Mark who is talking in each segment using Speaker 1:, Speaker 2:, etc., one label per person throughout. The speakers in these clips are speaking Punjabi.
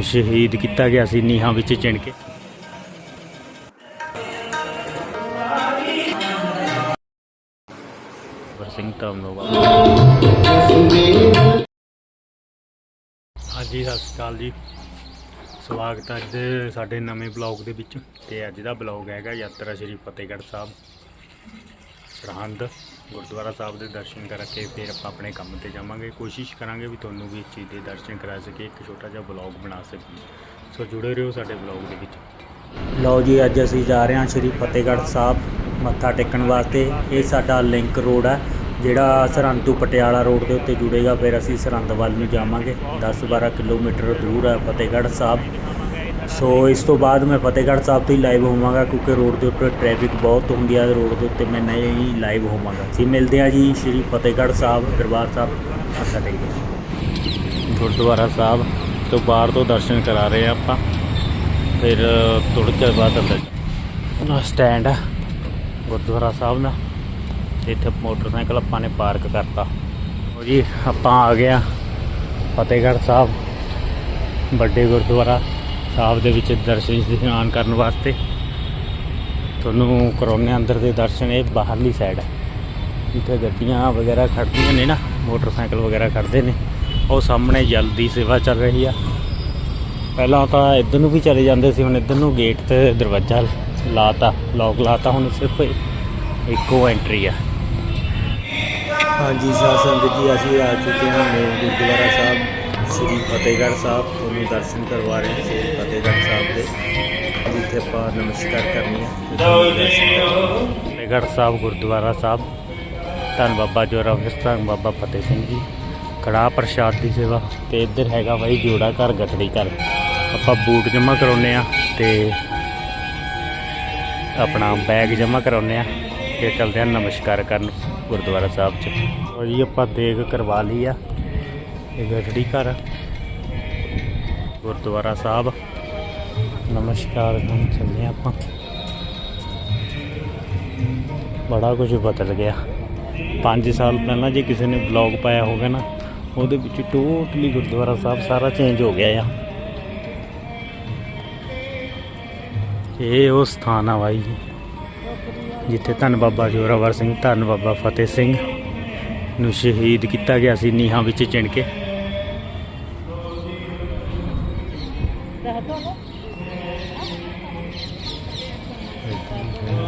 Speaker 1: ਸ਼ਹੀਦ ਕੀਤਾ ਗਿਆ ਸੀ ਨੀਹਾਂ ਵਿੱਚ ਚਿਣ ਕੇ। ਸਿੰਘ ਧਰਮਨੋਵਾ ਹਾਂਜੀ, ਸਤਿ ਸ਼੍ਰੀ ਅਕਾਲ ਜੀ। ਸਵਾਗਤ ਹੈ ਅੱਜ ਸਾਡੇ ਨਵੇਂ ਬਲੌਗ ਦੇ ਵਿੱਚ ਤੇ ਅੱਜ ਦਾ ਬਲੌਗ ਹੈਗਾ ਯਾਤਰਾ ਸ਼੍ਰੀ ਫਤਿਹਗੜ੍ਹ ਸਾਹਿਬ। ਸਰਹੰਦ ਗੁਰਦੁਆਰਾ ਸਾਹਿਬ ਦੇ ਦਰਸ਼ਨ ਕਰਕੇ ਫਿਰ ਆਪਾਂ ਆਪਣੇ ਕੰਮ ਤੇ ਜਾਵਾਂਗੇ। ਕੋਸ਼ਿਸ਼ ਕਰਾਂਗੇ ਵੀ ਤੁਹਾਨੂੰ ਵੀ ਇਸ ਚੀਜ਼ ਦੇ ਦਰਸ਼ਨ ਕਰਾ ਸਕੀਏ, ਇੱਕ ਛੋਟਾ ਜਿਹਾ ਬਲੌਗ ਬਣਾ ਸਕੀਏ। ਸੋ ਜੁੜੇ ਰਹੋ ਸਾਡੇ ਬਲੌਗ ਦੇ ਵਿੱਚ। ਲਓ ਜੀ, ਅੱਜ ਅਸੀਂ ਜਾ ਰਹੇ ਹਾਂ ਸ਼੍ਰੀ ਫਤਿਹਗੜ੍ਹ ਸਾਹਿਬ, ਮੱਥਾ ਟੇਕਣ ਵਾਸਤੇ। ਇਹ ਸਾਡਾ ਲਿੰਕ ਰੋਡ ਹੈ ਜਿਹੜਾ ਸਰਹੰਦ ਤੋਂ ਪਟਿਆਲਾ ਰੋਡ ਦੇ ਉੱਤੇ ਜੁੜੇਗਾ। ਫਿਰ ਅਸੀਂ ਸਰਹੰਦ ਵੱਲ ਨੂੰ ਜਾਵਾਂਗੇ। 10-12 ਕਿਲੋਮੀਟਰ ਦੂਰ ਹੈ ਫਤਿਹਗੜ੍ਹ ਸਾਹਿਬ। ਸੋ ਇਸ ਤੋਂ ਬਾਅਦ ਮੈਂ ਫਤਿਹਗੜ੍ਹ ਸਾਹਿਬ ਤੋਂ ਹੀ ਲਾਈਵ ਹੋਵਾਂਗਾ ਕਿਉਂਕਿ ਰੋਡ ਦੇ ਉੱਤੇ ਟ੍ਰੈਫਿਕ ਬਹੁਤ ਹੁੰਦੀ ਆ। ਰੋਡ ਦੇ ਉੱਤੇ ਮੈਂ ਨਹੀਂ ਲਾਈਵ ਹੋਵਾਂਗਾ। ਜੀ, ਮਿਲਦੇ ਆ ਜੀ ਸ਼੍ਰੀ ਫਤਿਹਗੜ੍ਹ ਸਾਹਿਬ, ਦਰਬਾਰ ਸਾਹਿਬ ਮੱਥਾ ਟੇਕਦੇ ਗੁਰਦੁਆਰਾ ਸਾਹਿਬ ਤੋਂ ਬਾਹਰ ਤੋਂ ਦਰਸ਼ਨ ਕਰਾ ਰਹੇ ਆ ਆਪਾਂ। ਫਿਰ ਥੋੜ੍ਹੀ ਚਿਰ ਬਾਅਦ ਅੰਦਰ ਸਟੈਂਡ ਹੈ ਗੁਰਦੁਆਰਾ ਸਾਹਿਬ ਦਾ। ਇੱਥੇ ਮੋਟਰਸਾਈਕਲ ਆਪਾਂ ਨੇ ਪਾਰਕ ਕਰਤਾ। ਉਹ ਜੀ, ਆਪਾਂ ਆ ਗਏ ਆ ਫਤਿਹਗੜ੍ਹ ਸਾਹਿਬ। ਵੱਡੇ ਗੁਰਦੁਆਰਾ। ਸਾਹਿਬ ਦੇ ਵਿੱਚ ਦਰਸ਼ਨ ਇਸ਼ਨਾਨ ਕਰਨ ਵਾਸਤੇ। ਤੁਹਾਨੂੰ ਕਰਾਉਂਦੇ ਅੰਦਰ ਦੇ ਦਰਸ਼ਨ, ਇਹ ਬਾਹਰਲੀ ਸਾਈਡ ਹੈ। ਜਿੱਥੇ ਗੱਡੀਆਂ ਵਗੈਰਾ ਖੜਦੀਆਂ ਨੇ ਨਾ, ਮੋਟਰਸਾਈਕਲ ਵਗੈਰਾ ਖੜਦੇ ਨੇ, ਉਹ ਸਾਹਮਣੇ ਜਲ ਦੀ ਸੇਵਾ ਚੱਲ ਰਹੀ ਆ। ਪਹਿਲਾਂ ਤਾਂ ਇੱਧਰ ਨੂੰ ਵੀ ਚਲੇ ਜਾਂਦੇ ਸੀ, ਹੁਣ ਇੱਧਰ ਨੂੰ ਗੇਟ ਤੇ ਦਰਵਾਜ਼ਾ ਲਾਤਾ ਲੌਕ ਲਾਤਾ, ਹੁਣ ਸਿਰਫ ਇੱਕੋ ਐਂਟਰੀ ਆ। ਹਾਂਜੀ ਸਾਧ ਸੰਗਤ ਜੀ, ਅਸੀਂ ਆ ਚੁੱਕੇ ਹਾਂ ਗੁਰਦੁਆਰਾ ਸਾਹਿਬ। ਸ੍ਰੀ ਫਤਿਹਗੜ੍ਹ ਸਾਹਿਬ ਤੁਹਾਨੂੰ ਦਰਸ਼ਨ ਕਰਵਾ ਰਹੇ ਹਾਂ ਸ੍ਰੀ ਫਤਿਹਗੜ੍ਹ ਸਾਹਿਬ ਦੇ, ਜਿੱਥੇ ਆਪਾਂ ਨਮਸਕਾਰ ਕਰਨੀ ਹੈ। ਤੇ ਤੁਹਾਨੂੰ ਦਰਸ਼ਨ ਕਰਵਾਉਣੇ। ਫਤਿਹਗੜ੍ਹ ਸਾਹਿਬ, ਗੁਰਦੁਆਰਾ ਸਾਹਿਬ। ਧੰਨ ਬਾਬਾ ਜੋਰਾਵਰ ਸਿੰਘ ਬਾਬਾ ਫਤਿਹ ਸਿੰਘ ਜੀ। ਕੜਾਹ ਪ੍ਰਸ਼ਾਦ ਦੀ ਸੇਵਾ ਤੇ ਇੱਧਰ ਹੈਗਾ ਬਾਈ ਜੋੜਾ ਘਰ, ਗਤੜੀ ਘਰ। ਆਪਾਂ ਬੂਟ ਜਮ੍ਹਾਂ ਕਰਾਉਨੇ ਆ ਤੇ ਆਪਣਾ ਬੈਗ ਜਮ੍ਹਾਂ ਕਰਾਉਨੇ ਆ ਫਿਰ ਚਲਦੇ ਆ ਨਮਸਕਾਰ ਕਰਨ ਗੁਰਦੁਆਰਾ ਸਾਹਿਬ ਚ। ਉਹ ਜੀ, ਆਪਾਂ ਦੇਗ ਕਰਵਾ ਲਈ ਆ। ਇਹ ਗਤੜੀ ਘਰ। ਗੁਰਦੁਆਰਾ ਸਾਹਿਬ। ਨਮਸਕਾਰ ਕਰਨ ਚੱਲੇ ਆ ਆਪਾਂ। ਬੜਾ ਕੁਝ ਬਦਲ ਗਿਆ। 5 ਸਾਲ ਪਹਿਲਾਂ ਜੇ ਕਿਸੇ ਨੇ ਬਲੌਗ ਪਾਇਆ ਹੋਗਾ ਨਾ, ਉਹਦੇ ਵਿੱਚ ਟੋਟਲੀ ਗੁਰਦੁਆਰਾ ਸਾਹਿਬ ਸਾਰਾ ਚੇਂਜ ਹੋ ਗਿਆ ਆ। ਇਹ ਉਹ ਸਥਾਨ ਆ ਬਾਈ, ਜਿੱਥੇ ਧੰਨ ਬਾਬਾ ਜੋਰਾਵਰ ਸਿੰਘ, ਧੰਨ ਬਾਬਾ ਫਤਿਹ ਸਿੰਘ ਨੂੰ ਸ਼ਹੀਦ ਕੀਤਾ ਗਿਆ ਸੀ ਨੀਹਾਂ ਵਿੱਚ ਚਿਣ ਕੇ। Thank you.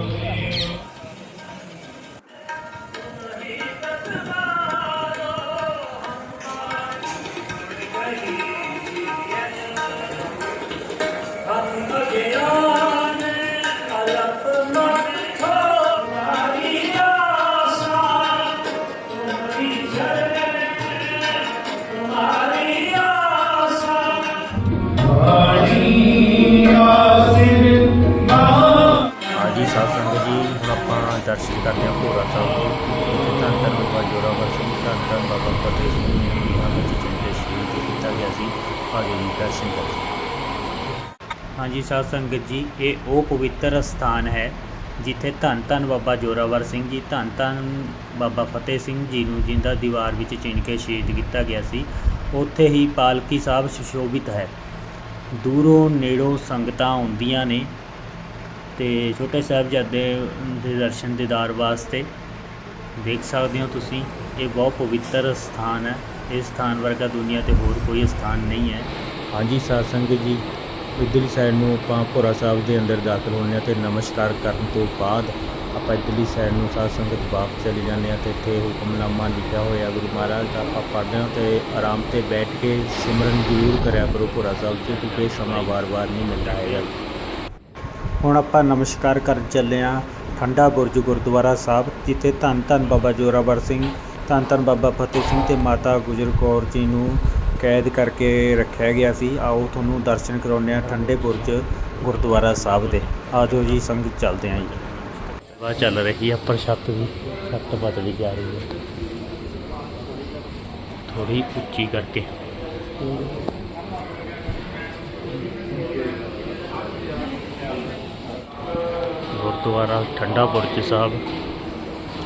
Speaker 1: ਦਰਸ਼ਨ ਕਰਦੇ ਹਾਂ ਭੋਰਾ ਸਾਹਿਬ ਦੇ ਜਿੱਥੇ ਧੰਨ ਧੰਨ ਬਾਬਾ ਜੋਰਾਵਰ ਸਿੰਘ ਧੰਨ ਧੰਨ ਬਾਬਾ ਫਤਿਹ ਸਿੰਘ ਜੀ ਨੂੰ ਨੀਹਾਂ ਵਿੱਚ ਚਿੰਤੇ ਸ਼ਹੀਦ ਕੀਤਾ ਗਿਆ ਸੀ। ਆਗੇ ਜੀ, ਦਰਸ਼ਨ ਕਰਦੇ ਹਾਂਜੀ, ਸਾਧ ਸੰਗਤ ਜੀ, ਇਹ ਉਹ ਪਵਿੱਤਰ ਸਥਾਨ ਹੈ ਜਿੱਥੇ ਧੰਨ ਧੰਨ ਬਾਬਾ ਜੋਰਾਵਰ ਸਿੰਘ ਜੀ, ਧੰਨ ਧੰਨ ਬਾਬਾ ਫਤਿਹ ਸਿੰਘ ਜੀ ਨੂੰ ਜਿੰਦਾ ਦੀਵਾਰ ਵਿੱਚ ਚਿਣ ਕੇ ਸ਼ਹੀਦ ਕੀਤਾ ਗਿਆ ਸੀ। ਉੱਥੇ ਹੀ ਪਾਲਕੀ ਸਾਹਿਬ ਸੁਸ਼ੋਭਿਤ ਹੈ। ਦੂਰੋਂ ਨੇੜੋਂ ਸੰਗਤਾਂ ਆਉਂਦੀਆਂ ਨੇ। ਤੇ ਛੋਟੇ ਸਾਹਿਬਜ਼ਾਦੇ ਦੇ ਦਰਸ਼ਨ ਦੀਦਾਰ ਵਾਸਤੇ ਦੇਖ ਸਕਦੇ ਹੋ ਤੁਸੀਂ, ਇਹ ਬਹੁਤ ਪਵਿੱਤਰ ਸਥਾਨ ਹੈ। ਇਸ ਸਥਾਨ ਵਰਗਾ ਦੁਨੀਆ ਤੇ ਹੋਰ ਕੋਈ ਸਥਾਨ ਨਹੀਂ ਹੈ। ਹਾਂਜੀ ਸਾਧ ਸੰਗਤ ਜੀ, ਇੱਧਰਲੀ ਸਾਈਡ ਨੂੰ ਆਪਾਂ ਭੋਰਾ ਸਾਹਿਬ ਦੇ ਅੰਦਰ ਦਾਖਲ ਹੋਣੇ ਆ ਤੇ ਨਮਸਕਾਰ ਕਰਨ ਤੋਂ ਬਾਅਦ ਆਪਾਂ ਇੱਧਰਲੀ ਸਾਈਡ ਨੂੰ ਸਾਧ ਸੰਗਤ ਵਾਪਸ ਚਲੇ ਜਾਂਦੇ ਆ ਤੇ ਇੱਥੇ ਹੁਕਮਨਾਮਾ ਲਿਖਿਆ ਹੋਇਆ ਗੁਰੂ ਮਹਾਰਾਜ ਦਾ। ਆਪਾਂ ਪੜ੍ਹਦੇ ਹਾਂ ਤੇ ਆਰਾਮ ਤੇ ਬੈਠ ਕੇ ਸਿਮਰਨ ਜ਼ਰੂਰ ਕਰਿਆ ਕਰੋ ਭੋਰਾ ਸਾਹਿਬ 'ਚ ਕਿਉਂਕਿ ਸਮਾਂ ਵਾਰ-ਵਾਰ ਨਹੀਂ ਮਿਲਦਾ ਹੈਗਾ। ਹੁਣ ਆਪਾਂ ਨਮਸਕਾਰ ਕਰਨ ਚੱਲੇ ਹਾਂ ਠੰਡਾ ਬੁਰਜ ਗੁਰਦੁਆਰਾ ਸਾਹਿਬ, ਜਿੱਥੇ ਧੰਨ ਧੰਨ ਬਾਬਾ ਜੋਰਾਵਰ ਸਿੰਘ, ਧੰਨ ਧੰਨ ਬਾਬਾ ਫਤਿਹ ਸਿੰਘ ਤੇ ਮਾਤਾ ਗੁਜਰ ਕੌਰ ਜੀ ਨੂੰ ਕੈਦ ਕਰਕੇ ਰੱਖਿਆ ਗਿਆ ਸੀ। ਆਓ ਤੁਹਾਨੂੰ ਦਰਸ਼ਨ ਕਰਾਉਂਦੇ ਹਾਂ ਠੰਡੇ ਬੁਰਜ ਗੁਰਦੁਆਰਾ ਸਾਹਿਬ ਦੇ। ਆਜੋ ਜੀ, ਸੰਗਤ ਚੱਲਦੇ ਹਾਂ ਜੀ। ਵਾ ਚੱਲ ਰਹੀ ਹੈ ਪਰ ਛੱਤ ਵੀ, ਛੱਤ ਬਦਲੀ ਜਾ ਰਹੀ ਹੈ ਥੋੜੀ ਉੱਚੀ ਕਰਕੇ। ਗੁਰਦੁਆਰਾ ਠੰਡਾ ਬੁਰਜ ਸਾਹਿਬ।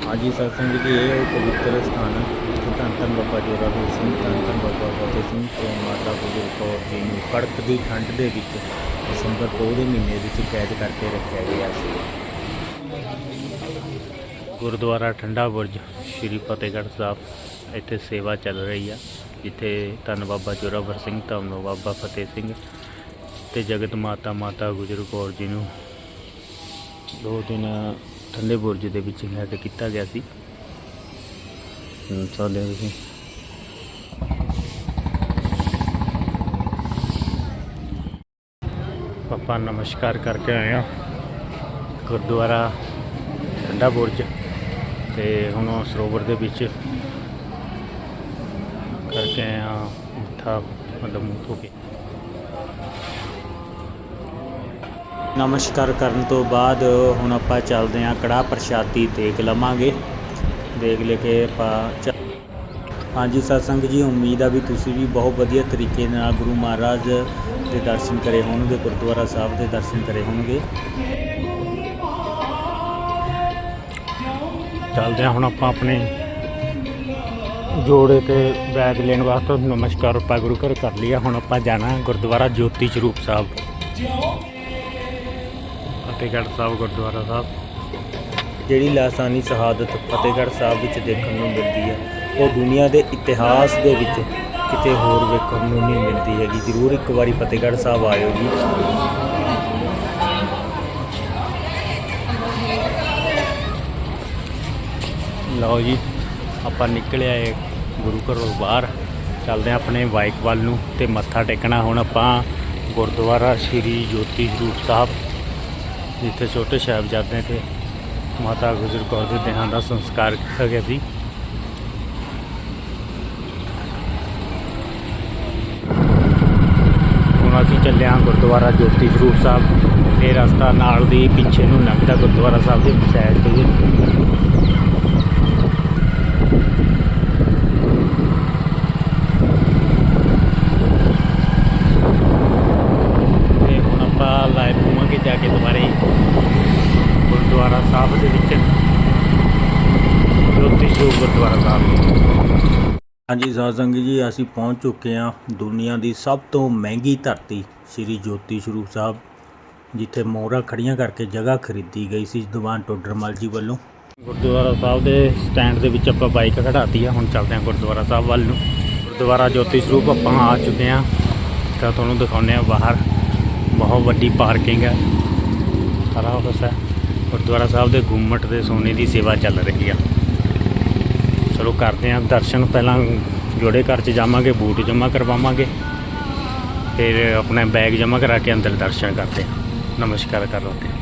Speaker 1: ਹਾਂਜੀ ਸਤਸੰਗ ਜੀ ਇਹ ਉਹ ਪਵਿੱਤਰ ਸਥਾਨ ਹੈ ਜਿੱਥੇ ਧੰਨ ਧੰਨ
Speaker 2: ਬਾਬਾ ਜੋਰਾਵਰ ਸਿੰਘ ਧੰਨ ਧੰਨ ਬਾਬਾ ਫਤਿਹ ਸਿੰਘ ਤੇ ਮਾਤਾ ਗੁਜਰ ਕੌਰ ਜੀ ਨੂੰ ਕੜਕਦੀ ਠੰਡ ਦੇ ਵਿੱਚ ਦਸੰਬਰ ਪੋਹ ਦੇ ਮਹੀਨੇ ਵਿੱਚ ਕੈਦ ਕਰਕੇ ਰੱਖਿਆ ਗਿਆ ਸੀ।
Speaker 1: ਗੁਰਦੁਆਰਾ ਠੰਡਾ ਬੁਰਜ ਸ਼੍ਰੀ ਫਤਿਹਗੜ੍ਹ ਸਾਹਿਬ ਇੱਥੇ ਸੇਵਾ ਚੱਲ ਰਹੀ ਆ ਜਿੱਥੇ ਧੰਨ ਬਾਬਾ ਜੋਰਾਵਰ ਸਿੰਘ ਧੰਨ ਬਾਬਾ ਫਤਿਹ ਸਿੰਘ ਤੇ ਜਗਤ ਮਾਤਾ ਮਾਤਾ ਗੁਜਰ ਕੌਰ ਜੀ ਨੂੰ ਦੋ ਦਿਨ ਠੰਡੇ ਬੁਰਜ ਦੇ ਵਿੱਚ ਲੈ ਕੀਤਾ ਗਿਆ ਸੀ। ਸਾਡੇ ਤੁਸੀਂ। ਪਾਪਾ, ਨਮਸਕਾਰ ਕਰਕੇ ਆਏ ਆ ਗੁਰਦੁਆਰਾ ਠੰਡਾ ਬੁਰਜ ਤੇ ਹੁਣ ਸਰੋਵਰ ਦੇ ਵਿੱਚ ਕਰਕੇ ਆਏ ਆ ਮੱਥਾ ਮਤਲਬ ਮੂੰਹ ਧੋ ਕੇ।
Speaker 2: ਨਮਸਕਾਰ ਕਰਨ ਤੋਂ ਬਾਅਦ ਹੁਣ ਆਪਾਂ ਚੱਲਦੇ ਹਾਂ ਕੜਾਹ ਪ੍ਰਸ਼ਾਦੀ ਦੇਖ ਲਵਾਂਗੇ। ਦੇਖ ਲੈ ਕੇ ਆਪਾਂ ਚ- ਹਾਂਜੀ ਸਤਸੰਗ ਜੀ, ਉਮੀਦ ਆ ਵੀ ਤੁਸੀਂ ਵੀ ਬਹੁਤ ਵਧੀਆ ਤਰੀਕੇ ਨਾਲ ਗੁਰੂ ਮਹਾਰਾਜ ਦੇ ਦਰਸ਼ਨ ਕਰੇ ਹੋਣਗੇ, ਗੁਰਦੁਆਰਾ ਸਾਹਿਬ ਦੇ ਦਰਸ਼ਨ ਕਰੇ ਹੋਣਗੇ।
Speaker 1: ਚੱਲਦੇ ਆ ਹੁਣ ਆਪਾਂ ਆਪਣੇ ਜੋੜੇ ਤੇ ਬੈਗ ਲੈਣ ਵਾਸਤੇ। ਨਮਸਕਾਰ ਆਪਾਂ ਗੁਰੂ ਘਰ ਕਰ ਲਿਆ ਹੁਣ ਆਪਾਂ ਜਾਣਾ ਗੁਰਦੁਆਰਾ ਜੋਤੀ ਸਰੂਪ ਸਾਹਿਬ। ਫਤਿਹਗੜ੍ਹ ਸਾਹਿਬ ਗੁਰਦੁਆਰਾ ਸਾਹਿਬ।
Speaker 2: ਜਿਹੜੀ ਲਾਸਾਨੀ ਸ਼ਹਾਦਤ ਫਤਿਹਗੜ੍ਹ ਸਾਹਿਬ ਵਿੱਚ ਦੇਖਣ ਨੂੰ ਮਿਲਦੀ ਹੈ ਉਹ ਦੁਨੀਆ ਦੇ ਇਤਿਹਾਸ ਦੇ ਵਿੱਚ ਕਿਤੇ ਹੋਰ ਵੇਖਣ ਨੂੰ ਨਹੀਂ ਮਿਲਦੀ ਹੈਗੀ। ਜ਼ਰੂਰ ਇੱਕ ਵਾਰੀ ਫਤਿਹਗੜ੍ਹ ਸਾਹਿਬ ਆਇਓ ਜੀ।
Speaker 1: ਲਓ ਜੀ ਆਪਾਂ ਨਿਕਲੇ ਆਏ ਗੁਰੂ ਘਰੋਂ ਬਾਹਰ। ਚੱਲਦੇ ਹਾਂ ਆਪਣੇ ਬਾਈਕ ਵੱਲ ਨੂੰ ਤੇ ਮੱਥਾ ਟੇਕਣਾ ਹੁਣ ਆਪਾਂ ਗੁਰਦੁਆਰਾ ਸ਼੍ਰੀ ਜੋਤੀ ਸਰੂਪ ਸਾਹਿਬ। ਜਿੱਥੇ ਛੋਟੇ ਸਾਹਿਬਜ਼ਾਦੇ ਤੇ ਮਾਤਾ ਗੁਜਰ ਕੌਰ ਦੇ ਦੇਹਾਂ ਦਾ ਸੰਸਕਾਰ ਕੀਤਾ ਗਿਆ ਸੀ। ਹੁਣ ਅਸੀਂ ਚੱਲੇ ਹਾਂ ਗੁਰਦੁਆਰਾ ਜੋਤੀ ਸਰੂਪ ਸਾਹਿਬ। ਇਹ ਰਸਤਾ ਨਾਲ ਦੀ ਪਿੱਛੇ ਨੂੰ ਲੰਘਦਾ ਗੁਰਦੁਆਰਾ ਸਾਹਿਬ ਦੇ ਸਾਈਡ ਤੇ ਤੇ ਹੁਣ ਆਪਾਂ ਲਾਈਵ ਹੋਵਾਂਗੇ ਜਾ ਕੇ ਦੁਬਾਰੇ ਗੁਰਦੁਆਰਾ ਸਾਹਿਬ ਦੇ ਵਿੱਚ ਜੋਤੀ ਸਰੂਪ ਗੁਰਦੁਆਰਾ ਸਾਹਿਬ
Speaker 2: ਹਾਂਜੀ ਸਤਸੰਗ ਜੀ, ਅਸੀਂ ਪਹੁੰਚ ਚੁੱਕੇ ਹਾਂ ਦੁਨੀਆ ਦੀ ਸਭ ਤੋਂ ਮਹਿੰਗੀ ਧਰਤੀ, ਸ੍ਰੀ ਜੋਤੀ ਸਰੂਪ ਸਾਹਿਬ, ਜਿੱਥੇ ਮੋਹਰਾਂ ਖੜੀਆਂ ਕਰਕੇ ਜਗ੍ਹਾ ਖਰੀਦੀ ਗਈ ਸੀ ਦੀਵਾਨ ਟੋਡਰਮਲ ਜੀ ਵੱਲੋਂ।
Speaker 1: ਗੁਰਦੁਆਰਾ ਸਾਹਿਬ ਦੇ ਸਟੈਂਡ ਦੇ ਵਿੱਚ ਆਪਾਂ ਬਾਈਕ ਖੜਾਤੀ ਆ, ਹੁਣ ਚੱਲਦੇ ਹਾਂ ਗੁਰਦੁਆਰਾ ਸਾਹਿਬ ਵੱਲ ਨੂੰ। ਗੁਰਦੁਆਰਾ ਜੋਤੀ ਸਰੂਪ ਆਪਾਂ ਆ ਚੁੱਕੇ ਹਾਂ, ਤਾਂ ਤੁਹਾਨੂੰ ਦਿਖਾਉਂਦੇ ਹਾਂ ਬਾਹਰ, ਬਹੁਤ ਵੱਡੀ ਪਾਰਕਿੰਗ ਹੈ। ਸਾਰਾ ਕੁਛ ਹੈ। ਗੁਰਦੁਆਰਾ ਸਾਹਿਬ ਦੇ ਗੁੰਮਟ ਦੇ ਸੋਨੇ ਦੀ ਸੇਵਾ ਚੱਲ ਰਹੀ ਆ। ਚਲੋ ਕਰਦੇ ਹਾਂ ਦਰਸ਼ਨ, ਪਹਿਲਾਂ ਜੋੜੇ ਘਰ ਚ ਜਾਵਾਂਗੇ, ਬੂਟ ਜਮ੍ਹਾਂ ਕਰਵਾਵਾਂਗੇ। ਫਿਰ ਆਪਣਾ ਬੈਗ ਜਮ੍ਹਾਂ ਕਰਾ ਕੇ ਅੰਦਰ ਦਰਸ਼ਨ ਕਰਦੇ ਹਾਂ। ਨਮਸਕਾਰ ਕਰ। ਲਾਂਗੇ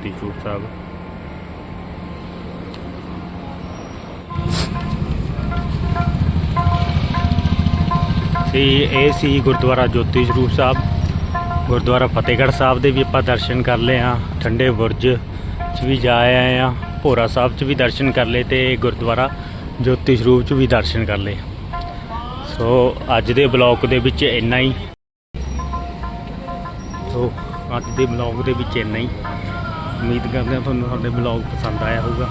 Speaker 1: ਸ੍ਰੀ ਜੋਤੀ ਸਾਹਿਬ। ਸੀ ਇਹ ਸੀ ਗੁਰਦੁਆਰਾ ਜੋਤੀ ਸਰੂਪ ਸਾਹਿਬ। ਗੁਰਦੁਆਰਾ ਫਤਿਹਗੜ੍ਹ ਸਾਹਿਬ ਦੇ ਵੀ ਆਪਾਂ ਦਰਸ਼ਨ ਕਰ ਲਏ ਆ ਠੰਡੇ ਬੁਰਜ 'ਚ ਵੀ ਜਾ ਆਏ ਆ ਭੋਰਾ ਸਾਹਿਬ 'ਚ ਵੀ ਦਰਸ਼ਨ ਕਰ ਲਏ ਤੇ ਗੁਰਦੁਆਰਾ ਜੋਤੀ ਸਰੂਪ 'ਚ ਵੀ ਦਰਸ਼ਨ ਕਰ ਲਏ। ਸੋ, ਅੱਜ ਦੇ ਬਲੌਗ ਦੇ ਵਿੱਚ ਇੰਨਾ ਹੀ। ਸੋ, ਅੱਜ ਦੇ ਬਲੌਗ ਦੇ ਵਿੱਚ ਇੰਨਾ ਹੀ। ਉਮੀਦ ਕਰਦੇ ਹਾਂ ਤੁਹਾਨੂੰ ਸਾਡੇ ਬਲੌਗ ਪਸੰਦ ਆਇਆ ਹੋਊਗਾ।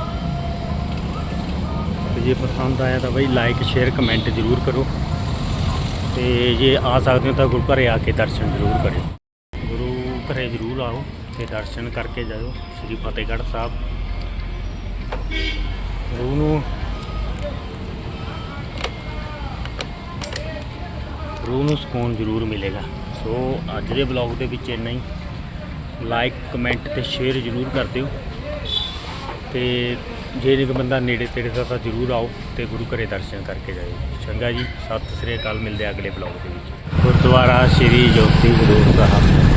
Speaker 1: ਤੇ ਜੇ ਪਸੰਦ ਆਇਆ ਤਾਂ ਬਈ ਲਾਈਕ ਸ਼ੇਅਰ ਕਮੈਂਟ ਜ਼ਰੂਰ ਕਰੋ। ਤੇ ਜੇ ਆ ਸਕਦੇ ਹੋ ਤਾਂ ਗੁਰੂ ਘਰੇ ਆ ਕੇ ਦਰਸ਼ਨ ਜ਼ਰੂਰ ਕਰਿਓ। ਗੁਰੂ ਘਰੇ ਜ਼ਰੂਰ ਆਓ ਤੇ ਦਰਸ਼ਨ ਕਰਕੇ ਜਾਇਓ, ਸ੍ਰੀ ਫਤਿਹਗੜ੍ਹ ਸਾਹਿਬ। ਰੂਹ ਨੂੰ ਰੂਹ ਨੂੰ ਸਕੂਨ ਜ਼ਰੂਰ ਮਿਲੇਗਾ। ਸੋ ਅੱਜ ਦੇ ਬਲੌਗ ਦੇ ਵਿੱਚ ਇੰਨਾ ਹੀ। ਲਾਈਕ ਕਮੈਂਟ ਤੇ ਸ਼ੇਅਰ ਜ਼ਰੂਰ ਕਰ ਦਿਓ। ਤੇ ਜੇ ਇੱਕ ਬੰਦਾ ਨੇੜੇ ਤੇੜੇ ਦਾ ਤਾਂ ਜ਼ਰੂਰ ਆਓ ਤੇ ਗੁਰੂ ਘਰੇ ਦਰਸ਼ਨ ਕਰਕੇ ਜਾਇਓ। ਚੰਗਾ ਜੀ, ਸਤਿ ਸ੍ਰੀ ਅਕਾਲ, ਮਿਲਦੇ ਅਗਲੇ ਬਲੌਗ ਦੇ ਵਿੱਚ।
Speaker 2: ਗੁਰਦੁਆਰਾ ਸ੍ਰੀ ਜੋਤੀ ਗੁਰੂ ਸਾਹਿਬ